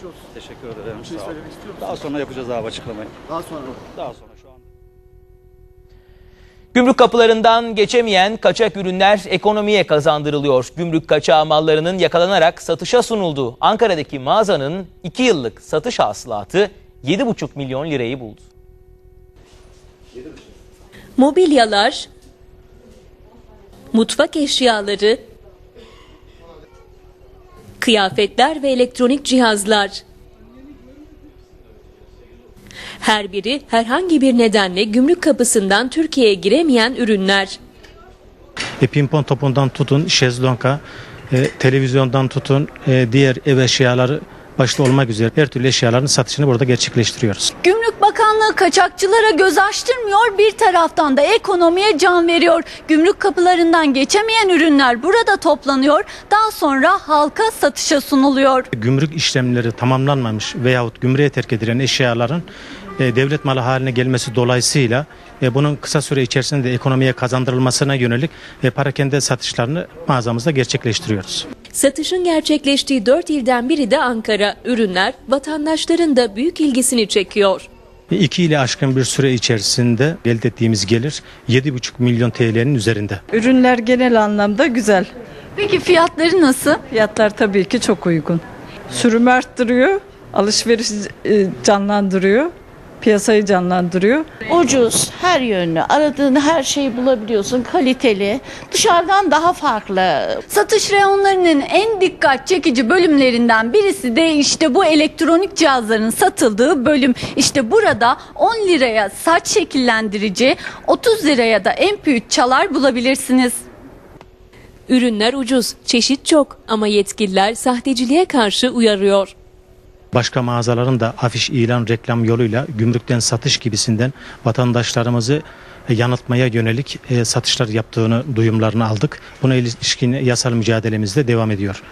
Geçmiş olsun. Teşekkür ederim. Bir şey sağ olun. söylemek istiyor musun? Daha sonra yapacağız abi açıklamayı. Daha sonra. Daha sonra şu an. Gümrük kapılarından geçemeyen kaçak ürünler ekonomiye kazandırılıyor. Gümrük kaçağı mallarının yakalanarak satışa sunulduğu Ankara'daki mağazanın 2 yıllık satış hasılatı 7,5 milyon lirayı buldu. mobilyalar, mutfak eşyaları, kıyafetler ve elektronik cihazlar. Her biri herhangi bir nedenle gümrük kapısından Türkiye'ye giremeyen ürünler. E, pimpon topundan tutun şezlonga, e, televizyondan tutun e, diğer ev eşyaları başta olmak üzere her türlü eşyaların satışını burada gerçekleştiriyoruz. Gümrük Bakanlığı kaçakçılara göz açtırmıyor, bir taraftan da ekonomiye can veriyor. Gümrük kapılarından geçemeyen ürünler burada toplanıyor, daha sonra halka satışa sunuluyor. Gümrük işlemleri tamamlanmamış veyahut gümrüğe terk edilen eşyaların e, devlet malı haline gelmesi dolayısıyla e, bunun kısa süre içerisinde de ekonomiye kazandırılmasına yönelik e, parakende satışlarını mağazamızda gerçekleştiriyoruz. Satışın gerçekleştiği dört ilden biri de Ankara. Ürünler vatandaşların da büyük ilgisini çekiyor. E, İki ile aşkın bir süre içerisinde elde ettiğimiz gelir 7,5 milyon TL'nin üzerinde. Ürünler genel anlamda güzel. Peki fiyatları nasıl? Fiyatlar tabii ki çok uygun. Sürümü arttırıyor, alışveriş e, canlandırıyor, piyasayı canlandırıyor. ucuz, her yönlü, aradığın her şeyi bulabiliyorsun, kaliteli, dışarıdan daha farklı. Satış reyonlarının en dikkat çekici bölümlerinden birisi de işte bu elektronik cihazların satıldığı bölüm. İşte burada 10 liraya saç şekillendirici, 30 liraya da MP3 çalar bulabilirsiniz. Ürünler ucuz, çeşit çok ama yetkililer sahteciliğe karşı uyarıyor. Başka mağazaların da afiş, ilan, reklam yoluyla gümrükten satış gibisinden vatandaşlarımızı e, yanıltmaya yönelik e, satışlar yaptığını duyumlarını aldık. Buna ilişkin yasal mücadelemiz de devam ediyor.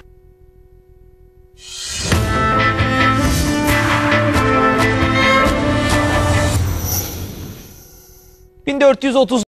1430